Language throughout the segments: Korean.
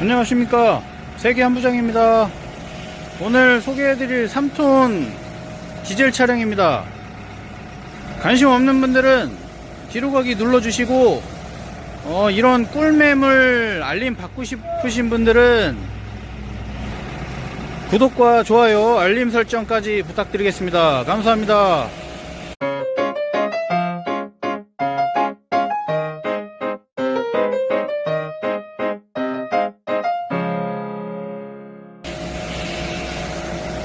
안녕하십니까. 세계 한부장입니다. 오늘 소개해드릴 3톤 디젤 차량입니다. 관심 없는 분들은 뒤로 가기 눌러주시고 어, 이런 꿀매물 알림 받고 싶으신 분들은 구독과 좋아요 알림 설정까지 부탁드리겠습니다. 감사합니다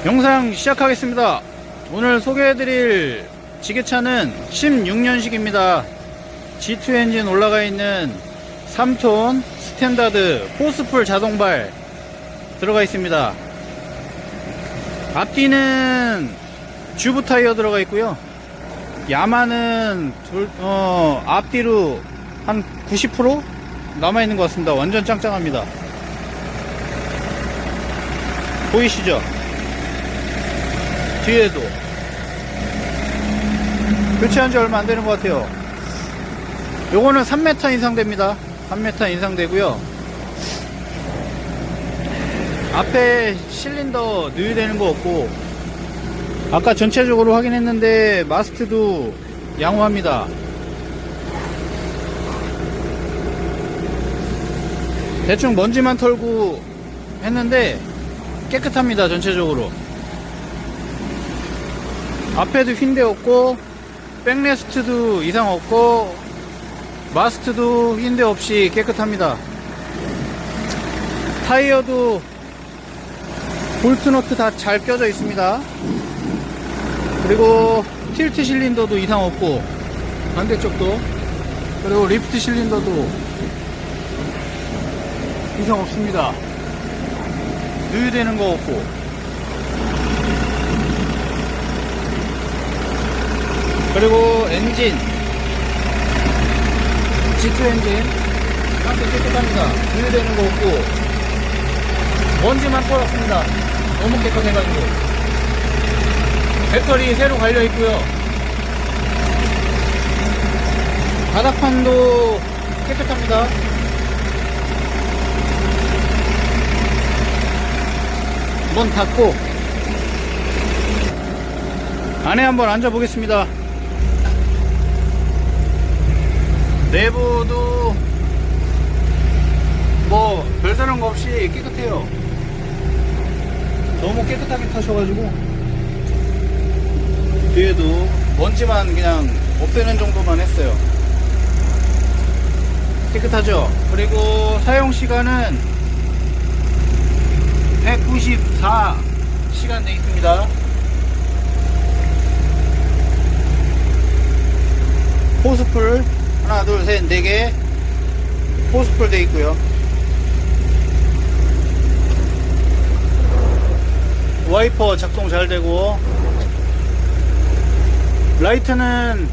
영상 시작하겠습니다. 오늘 소개해드릴 지게차는 16년식입니다. G2 엔진 올라가 있는 3톤 스탠다드 포스풀 자동발 들어가 있습니다. 앞뒤는 튜브 타이어 들어가 있고요. 야마는 둘, 어, 앞뒤로 한 90% 남아있는 것 같습니다. 완전 짱짱합니다. 보이시죠? 뒤에도. 교체한 지 얼마 안 되는 것 같아요. 요거는 3m 이상 됩니다. 3m 이상 되고요. 앞에 실린더 누유되는 거 없고 아까 전체적으로 확인했는데 마스트도 양호합니다. 대충 먼지만 털고 했는데 깨끗합니다 전체적으로 앞에도 휜데 없고 백레스트도 이상 없고 마스트도 휜데 없이 깨끗합니다. 타이어도 볼트너트 다 잘 껴져 있습니다. 그리고 틸트 실린더도 이상 없고 반대쪽도. 그리고 리프트 실린더도 이상 없습니다. 누유되는 거 없고 그리고 엔진. G2 엔진. 상태 깨끗합니다. 분리되는 거 없고. 먼지만 뻘었습니다. 너무 깨끗해가지고. 배터리 새로 갈려 있고요. 바닥판도 깨끗합니다. 문 닫고. 안에 한번 앉아 보겠습니다 내부도 뭐 별다른 거 없이 깨끗해요. 너무 깨끗하게 타셔가지고 뒤에도 먼지만 그냥 없애는 정도만 했어요. 깨끗하죠? 그리고 사용 시간은 194시간 돼 있습니다. 호스풀 하나 둘 셋 네 개. 포스풀 돼 있고요. 와이퍼 작동 잘 되고. 라이트는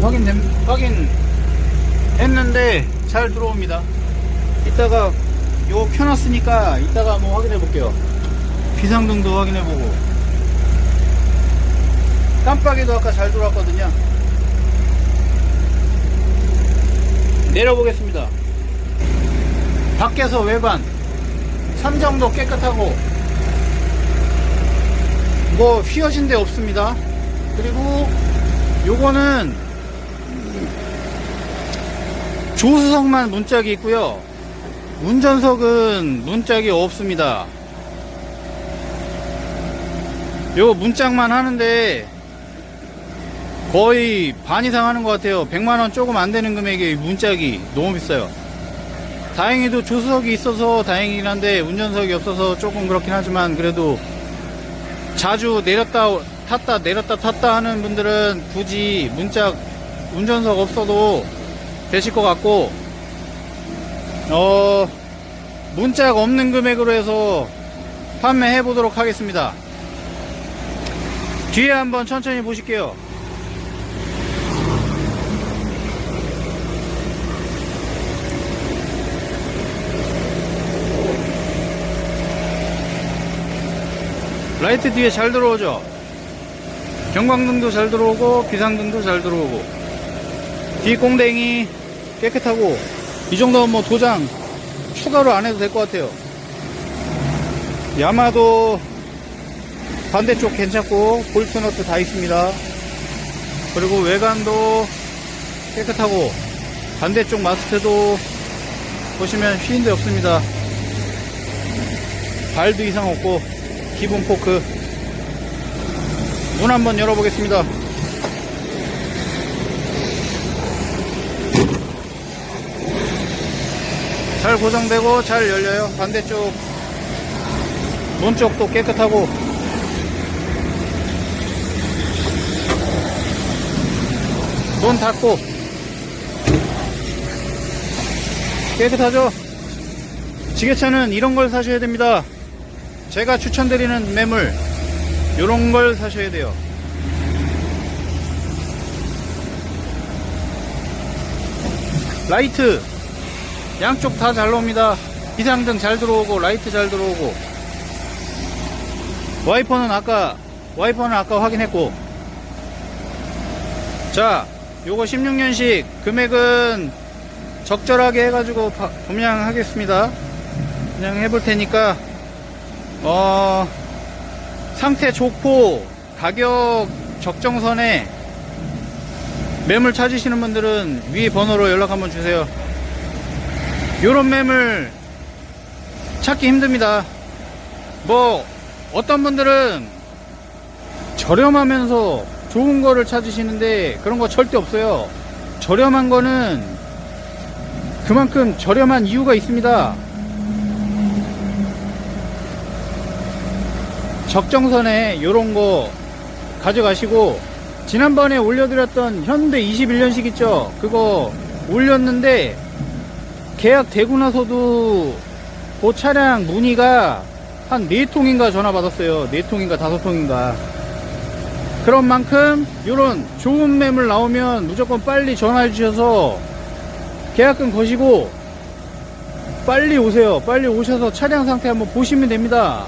확인 확인 했는데 잘 들어옵니다. 이따가 요거 켜놨으니까 이따가 한번 확인해 볼게요. 비상등도 확인해 보고. 깜빡이도 아까 잘 들어왔거든요 내려보겠습니다. 밖에서 외관 천정도 깨끗하고 뭐 휘어진 데 없습니다. 그리고 요거는 조수석만 문짝이 있고요. 운전석은 문짝이 없습니다. 요거 문짝만 하는데 거의 반 이상 하는 것 같아요. 100만원 조금 안 되는 금액의 문짝이 너무 비싸요. 다행히도 조수석이 있어서 다행이긴 한데 운전석이 없어서 조금 그렇긴 하지만 그래도 자주 내렸다 탔다 내렸다 탔다 하는 분들은 굳이 문짝 운전석 없어도 되실 것 같고 어 문짝 없는 금액으로 해서 판매해 보도록 하겠습니다. 뒤에 한번 천천히 보실게요. 라이트 뒤에 잘 들어오죠? 경광등도 잘 들어오고 비상등도 잘 들어오고 뒤 꽁댕이 깨끗하고 이 정도면 뭐 도장 추가로 안 해도 될 것 같아요. 야마도 반대쪽 괜찮고 볼트 너트 다 있습니다. 그리고 외관도 깨끗하고 반대쪽 마스터도 보시면 휘인데 없습니다. 발도 이상 없고 기본 포크 문 한번 열어보겠습니다. 잘 고정되고 잘 열려요. 반대쪽 문 쪽도 깨끗하고 문 닫고 깨끗하죠? 지게차는 이런 걸 사셔야 됩니다. 제가 추천드리는 매물 이런 걸 사셔야 돼요. 라이트 양쪽 다 잘 나옵니다. 비상등 잘 들어오고 라이트 잘 들어오고 와이퍼는 아까 와이퍼는 아까 확인했고 자 요거 16년식 금액은 적절하게 해가지고 바- 분양하겠습니다. 분양해 볼 테니까 어 상태 좋고 가격 적정선에 매물 찾으시는 분들은 위 번호로 연락 한번 주세요. 요런 매물 찾기 힘듭니다. 뭐 어떤 분들은 저렴하면서 좋은 거를 찾으시는데 그런 거 절대 없어요. 저렴한 거는 그만큼 저렴한 이유가 있습니다. 적정선에 요런 거 가져가시고 지난번에 올려드렸던 현대 21년식 있죠? 그거 올렸는데 계약 되고 나서도 그 차량 문의가 한 4통인가 전화 받았어요. 4통인가 5통인가. 그런 만큼 요런 좋은 매물 나오면 무조건 빨리 전화해 주셔서 계약금 거시고 빨리 오세요. 빨리 오셔서 차량 상태 한번 보시면 됩니다.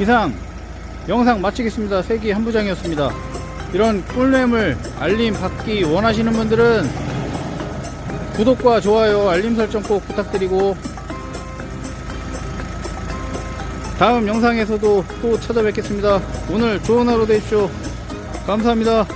이상 영상 마치겠습니다. 세기 한부장이었습니다. 이런 꿀매물 알림 받기 원하시는 분들은 구독과 좋아요, 알림 설정 꼭 부탁드리고 다음 영상에서도 또 찾아뵙겠습니다. 오늘 좋은 하루 되십시오. 감사합니다.